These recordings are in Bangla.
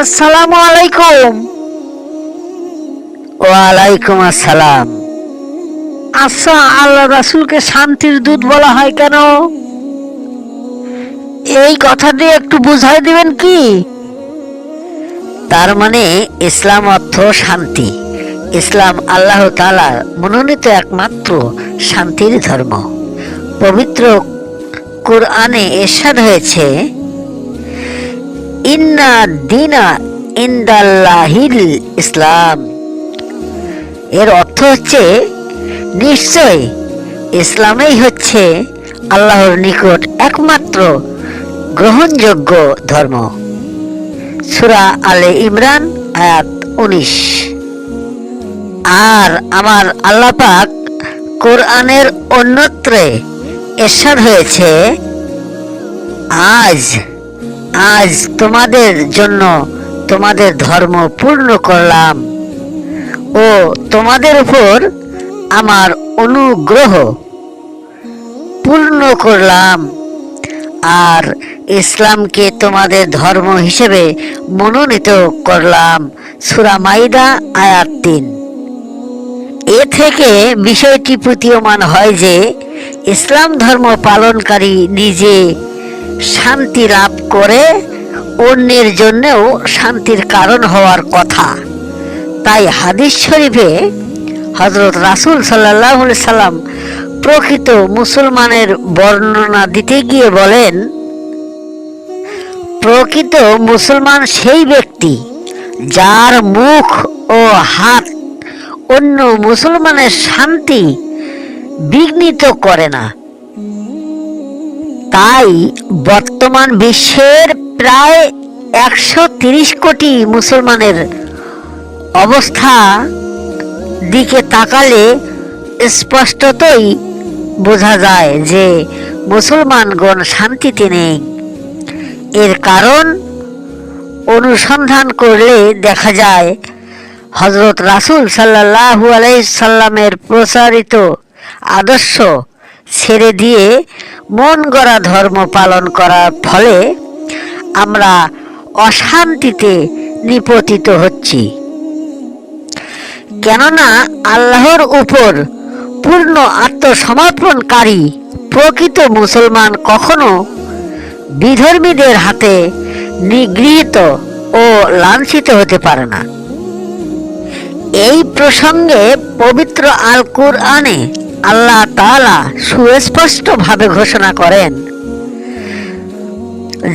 আসসালামু আলাইকুম। ওয়ালাইকুম আসসালাম। আচ্ছা আল্লাহ রাসুলকে শান্তির দূত বলা হয় কেন? এই কথা দিয়ে একটু বুঝাই দিবেন কি? তার মানে ইসলাম অর্থ শান্তি। ইসলাম আল্লাহ তাআলার মনোনীত একমাত্র শান্তির ধর্ম। পবিত্র কোরআনে এরশাদ হয়েছে ইন্না দিনা ইন্দাল্লাহিল ইসলাম। এর অর্থ হচ্ছে, নিশ্চয় ইসলামেই হচ্ছে আল্লাহর নিকট একমাত্র গ্রহণযোগ্য ধর্ম। সুরা আলে ইমরান, আয়াত উনিশ। আর আমার আল্লাহ পাক কোরআনের অন্যত্রে এরশাদ হয়েছে, আজ আজ তোমাদের জন্য তোমাদের ধর্ম পূর্ণ করলাম। ও তোমাদের উপর আমার অনুগ্রহ পূর্ণ করলাম। আর ইসলামকে তোমাদের ধর্ম হিসেবে মনোনীত করলাম। সুরা মাইদা, আয়াত তিন। এ থেকে বিষয়টি প্রতীয়মান হয় যে, ইসলাম ধর্ম পালনকারী নিজে শান্তি লাভ করে অন্যের জন্যেও শান্তির কারণ হওয়ার কথা। তাই হাদিস শরীফে হজরত রাসুল সাল্লাহ সাল্লাম প্রকৃত মুসলমানের বর্ণনা দিতে গিয়ে বলেন, প্রকৃত মুসলমান সেই ব্যক্তি যার মুখ ও হাত অন্য মুসলমানের শান্তি বিঘ্নিত করে না। তাই বর্তমান বিশ্বের প্রায় একশো কোটি মুসলমানের অবস্থা দিকে তাকালে স্পষ্টতই বোঝা যায় যে মুসলমানগণ শান্তিতে নেই। এর কারণ অনুসন্ধান করলে দেখা যায় হজরত রাসুল সাল্লাহু আলাইসাল্লামের প্রচারিত আদর্শ ছেড়ে দিয়ে মন গড়া ধর্ম পালন করার ফলে আমরা অশান্তিতে নিপতিত হচ্ছি। কেননা আল্লাহর উপর পূর্ণ আত্মসমর্পণকারী প্রকৃত মুসলমান কখনো বিধর্মীদের হাতে নিগৃহীত ও লাঞ্ছিত হতে পারে না। এই প্রসঙ্গে পবিত্র আল কুরআনে আল্লাহ তাআলা সুস্পষ্টভাবে ঘোষণা করেন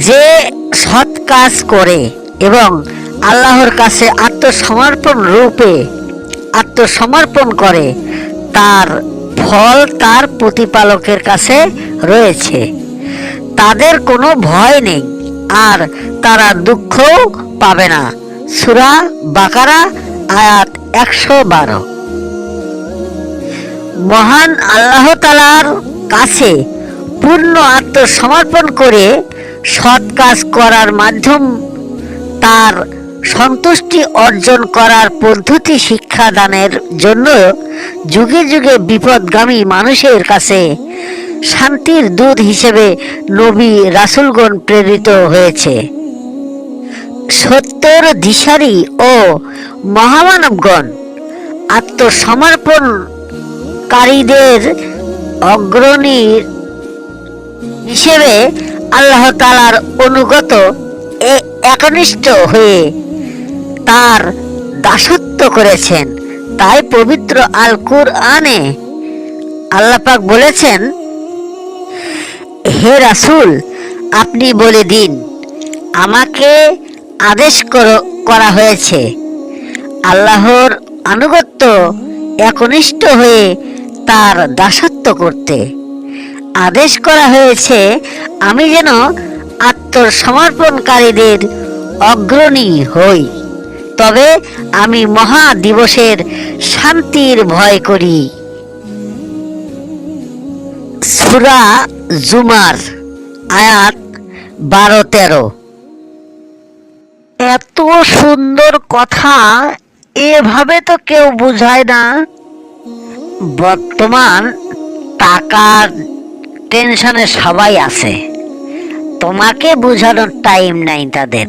যে সৎ কাজ করে এবং আল্লাহর কাছে আত্মসমর্পণ রূপে আত্মসমর্পণ করে, তার ফল তার প্রতিপালকের কাছে রয়েছে। তাদের কোনো ভয় নেই, আর তারা দুঃখও পাবে না। সুরা বাকারা, আয়াত একশো বারো। মহান আল্লাহ তালার কাছে পূর্ণ আত্মসমর্পণ করে সৎ কাজ করার মাধ্যম তার সন্তুষ্টি অর্জন করার পদ্ধতি শিক্ষাদানের জন্য যুগে যুগে বিপদগামী মানুষের কাছে শান্তির দূত হিসেবে নবী রাসুলগণ প্রেরিত হয়েছে। সত্যর দিশারি ও মহামানবগণ আত্মসমর্পণকারীদের অগ্রণী হিসেবে আল্লাহ তালার অনুগত একনিষ্ঠ হয়ে তার দাসত্ব করেছেন। তাই পবিত্র আল কুরআনে আল্লাপাক বলেছেন, হে রাসূল, আপনি বলে দিন, আমাকে আদেশ করা হয়েছে। আল্লাহর আনুগত্য একনিষ্ঠ হয়ে তার দাসত্ব করতে। আদেশ করা হয়েছে, আমি যেন আত্মসমর্পণকারীদের অগ্রণী হই। তবে আমি মহা দিবসের শান্তির ভয় করি। সুরা জুমার আয়াত বারো তেরো। এত সুন্দর কথা, এভাবে তো কেউ বুঝায় না। বর্তমান টাকার টেনশনে সবাই আছে। তোমাকে বোঝানোর টাইম নাই তাদের।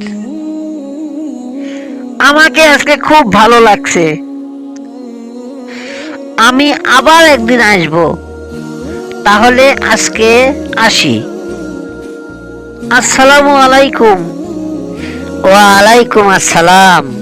আমাকে আজকে খুব ভালো লাগছে। আমি আবার একদিন আসব। তাহলে আজকে আসি। আসসালামু আলাইকুম। ওয়ালাইকুম আসসালাম।